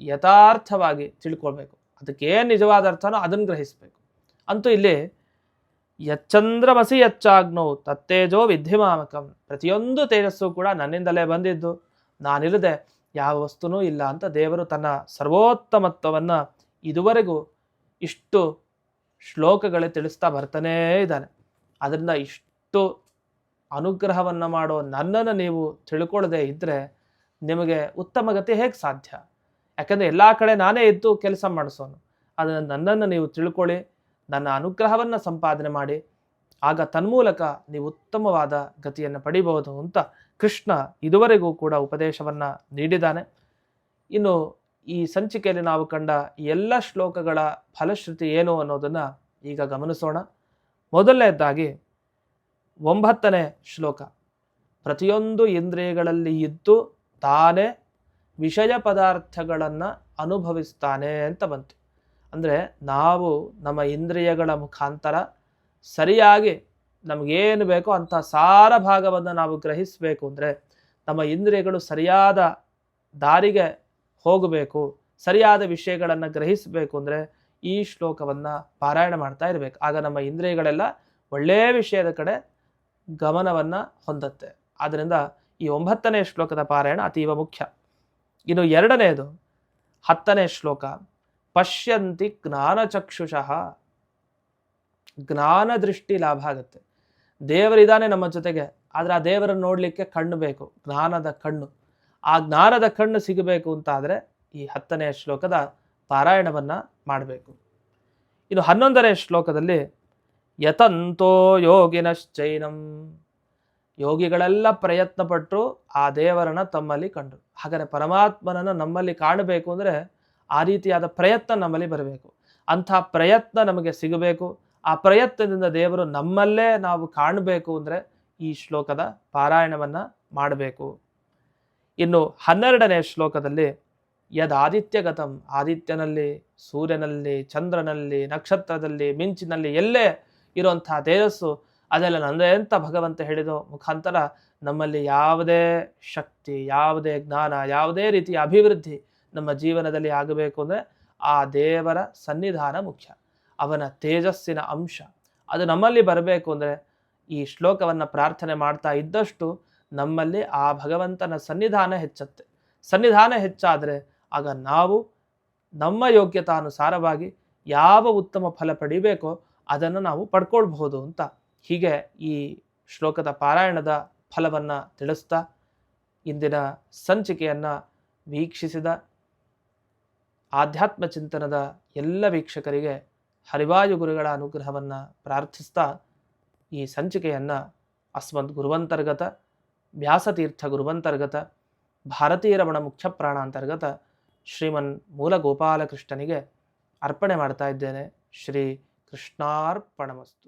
ಯಥಾರ್ಥವಾಗಿ ತಿಳ್ಕೊಳ್ಬೇಕು. ಅದಕ್ಕೆ ಏನು ನಿಜವಾದ ಅರ್ಥನೋ ಅದನ್ನು ಗ್ರಹಿಸಬೇಕು. ಅಂತೂ ಇಲ್ಲಿ ಯಚ್ಚಂದ್ರಮಸಿ ಯಚ್ಚಾಗ್ನೋ ತತ್ತೇಜೋ ವಿದ್ಯಮಾಮಕಂ ಪ್ರತಿಯೊಂದು ತೇಜಸ್ಸು ಕೂಡ ನನ್ನಿಂದಲೇ ಬಂದಿದ್ದು. ನಾನಿಲ್ಲದೆ ಯಾವ ವಸ್ತುನೂ ಇಲ್ಲ ಅಂತ ದೇವರು ತನ್ನ ಸರ್ವೋತ್ತಮತ್ವವನ್ನು ಇದುವರೆಗೂ ಇಷ್ಟು ಶ್ಲೋಕಗಳೇ ತಿಳಿಸ್ತಾ ಬರ್ತಾನೇ ಇದ್ದಾನೆ. ಅದರಿಂದ ಇಷ್ಟು ಅನುಗ್ರಹವನ್ನು ಮಾಡೋ ನನ್ನನ್ನು ನೀವು ತಿಳ್ಕೊಳ್ಳದೆ ಇದ್ದರೆ ನಿಮಗೆ ಉತ್ತಮ ಗತಿ ಹೇಗೆ ಸಾಧ್ಯ? ಯಾಕಂದರೆ ಎಲ್ಲ ಕಡೆ ನಾನೇ ಇದ್ದು ಕೆಲಸ ಮಾಡಿಸೋನು. ಅದನ್ನು ನನ್ನನ್ನು ನೀವು ತಿಳ್ಕೊಳ್ಳಿ, ನನ್ನ ಅನುಗ್ರಹವನ್ನು ಸಂಪಾದನೆ ಮಾಡಿ, ಆಗ ತನ್ಮೂಲಕ ನೀವು ಉತ್ತಮವಾದ ಗತಿಯನ್ನು ಪಡಿಬಹುದು ಅಂತ ಕೃಷ್ಣ ಇದುವರೆಗೂ ಕೂಡ ಉಪದೇಶವನ್ನು ನೀಡಿದ್ದಾನೆ. ಇನ್ನು ಈ ಸಂಚಿಕೆಯಲ್ಲಿ ನಾವು ಕಂಡ ಎಲ್ಲ ಶ್ಲೋಕಗಳ ಫಲಶ್ರುತಿ ಏನು ಅನ್ನೋದನ್ನು ಈಗ ಗಮನಿಸೋಣ. ಮೊದಲನೇದಾಗಿ ಒಂಬತ್ತನೇ ಶ್ಲೋಕ. ಪ್ರತಿಯೊಂದು ಇಂದ್ರಿಯಗಳಲ್ಲಿ ಇದ್ದು ತಾನೇ ವಿಷಯ ಪದಾರ್ಥಗಳನ್ನು ಅನುಭವಿಸ್ತಾನೆ ಅಂತ ಬಂತು. ಅಂದರೆ ನಾವು ನಮ್ಮ ಇಂದ್ರಿಯಗಳ ಮುಖಾಂತರ ಸರಿಯಾಗಿ ನಮಗೇನು ಬೇಕೋ ಅಂಥ ಸಾರ ಭಾಗವನ್ನು ನಾವು ಗ್ರಹಿಸಬೇಕು ಅಂದರೆ ನಮ್ಮ ಇಂದ್ರಿಯಗಳು ಸರಿಯಾದ ದಾರಿಗೆ ಹೋಗಬೇಕು, ಸರಿಯಾದ ವಿಷಯಗಳನ್ನು ಗ್ರಹಿಸಬೇಕು ಅಂದರೆ ಈ ಶ್ಲೋಕವನ್ನು ಪಾರಾಯಣ ಮಾಡ್ತಾ ಇರಬೇಕು. ಆಗ ನಮ್ಮ ಇಂದ್ರಿಯಗಳೆಲ್ಲ ಒಳ್ಳೆಯ ವಿಷಯದ ಕಡೆ ಗಮನವನ್ನು ಹೊಂದುತ್ತೆ. ಆದ್ದರಿಂದ ಈ ಒಂಬತ್ತನೇ ಶ್ಲೋಕದ ಪಾರಾಯಣ ಅತೀವ ಮುಖ್ಯ. ಇನ್ನು ಎರಡನೆಯದು ಹತ್ತನೇ ಶ್ಲೋಕ, ಪಶ್ಯಂತಿ ಜ್ಞಾನಚಕ್ಷುಷಃ. ಜ್ಞಾನ ದೃಷ್ಟಿ ಲಾಭ ಆಗುತ್ತೆ. ದೇವರಿದ್ದಾನೆ ನಮ್ಮ ಜೊತೆಗೆ, ಆದರೆ ಆ ದೇವರನ್ನು ನೋಡಲಿಕ್ಕೆ ಕಣ್ಣು ಬೇಕು, ಜ್ಞಾನದ ಕಣ್ಣು. ಆ ಜ್ಞಾನದ ಕಣ್ಣು ಸಿಗಬೇಕು ಅಂತ ಆದರೆ ಈ ಹತ್ತನೆಯ ಶ್ಲೋಕದ ಪಾರಾಯಣವನ್ನು ಮಾಡಬೇಕು. ಇನ್ನು ಹನ್ನೊಂದನೇ ಶ್ಲೋಕದಲ್ಲಿ, ಯತಂತೋ ಯೋಗಿನಶ್ಚೈನಂ. ಯೋಗಿಗಳೆಲ್ಲ ಪ್ರಯತ್ನಪಟ್ಟು ಆ ದೇವರನ್ನ ತಮ್ಮಲ್ಲಿ ಕಂಡು ಹಾಗಾದರೆ ಪರಮಾತ್ಮನನ್ನು ನಮ್ಮಲ್ಲಿ ಕಾಣಬೇಕು ಅಂದರೆ ಆ ರೀತಿಯಾದ ಪ್ರಯತ್ನ ನಮ್ಮಲ್ಲಿ ಬರಬೇಕು. ಅಂಥ ಪ್ರಯತ್ನ ನಮಗೆ ಸಿಗಬೇಕು. ಆ ಪ್ರಯತ್ನದಿಂದ ದೇವರು ನಮ್ಮಲ್ಲೇ ನಾವು ಕಾಣಬೇಕು ಅಂದರೆ ಈ ಶ್ಲೋಕದ ಪಾರಾಯಣವನ್ನು ಮಾಡಬೇಕು. ಇನ್ನು ಹನ್ನೆರಡನೇ ಶ್ಲೋಕದಲ್ಲಿ ಯದ್ ಆದಿತ್ಯಗತಂ ಆದಿತ್ಯನಲ್ಲಿ ಸೂರ್ಯನಲ್ಲಿ, ಚಂದ್ರನಲ್ಲಿ, ನಕ್ಷತ್ರದಲ್ಲಿ, ಮಿಂಚಿನಲ್ಲಿ ಎಲ್ಲೇ ಇರುವಂತಹ ತೇಜಸ್ಸು ಅದೆಲ್ಲ ನಂದೇ ಅಂತ ಭಗವಂತ ಹೇಳಿದೋ ಮುಖಾಂತರ ನಮ್ಮಲ್ಲಿ ಯಾವುದೇ ಶಕ್ತಿ, ಯಾವುದೇ ಜ್ಞಾನ, ಯಾವುದೇ ರೀತಿಯ ಅಭಿವೃದ್ಧಿ ನಮ್ಮ ಜೀವನದಲ್ಲಿ ಆಗಬೇಕು ಅಂದರೆ ಆ ದೇವರ ಸನ್ನಿಧಾನ ಮುಖ್ಯ. ಅವನ ತೇಜಸ್ಸಿನ ಅಂಶ. ಅದು ನಮ್ಮಲ್ಲಿ ಬರಬೇಕು ಅಂದರೆ ಈ ಶ್ಲೋಕವನ್ನು ಪ್ರಾರ್ಥನೆ ಮಾಡ್ತಾ ಇದ್ದಷ್ಟು ನಮ್ಮಲ್ಲಿ ಆ ಭಗವಂತನ ಸನ್ನಿಧಾನ ಹೆಚ್ಚುತ್ತೆ. ಸನ್ನಿಧಾನ ಹೆಚ್ಚಾದರೆ ಆಗ ನಾವು ನಮ್ಮ ಯೋಗ್ಯತಾನುಸಾರವಾಗಿ ಯಾವ ಉತ್ತಮ ಫಲ ಪಡಿಬೇಕೋ ಅದನ್ನು ನಾವು ಪಡ್ಕೊಳ್ಬಹುದು ಅಂತ ಹೀಗೆ ಈ ಶ್ಲೋಕದ ಪಾರಾಯಣದ ಫಲವನ್ನು ತಿಳಿಸ್ತಾ ಇಂದಿನ ಸಂಚಿಕೆಯನ್ನು ವೀಕ್ಷಿಸಿದ ಆಧ್ಯಾತ್ಮ ಚಿಂತನದ ಎಲ್ಲ ವೀಕ್ಷಕರಿಗೆ ಹರಿವಾಯು ಗುರುಗಳ ಅನುಗ್ರಹವನ್ನು ಪ್ರಾರ್ಥಿಸ್ತಾ ಈ ಸಂಚಿಕೆಯನ್ನು ಅಸ್ಮದ್ ಗುರುವಂತರ್ಗತ, ವ್ಯಾಸತೀರ್ಥ ಗುರುವಂತರ್ಗತ, ಭಾರತೀಯ ರಮಣ ಮುಖ್ಯ ಪ್ರಾಣಾಂತರ್ಗತ ಶ್ರೀಮನ್ ಮೂಲ ಗೋಪಾಲಕೃಷ್ಣನಿಗೆ ಅರ್ಪಣೆ ಮಾಡ್ತಾ ಇದ್ದೇನೆ. ಶ್ರೀ ಕೃಷ್ಣಾರ್ಪಣಮಸ್ತು.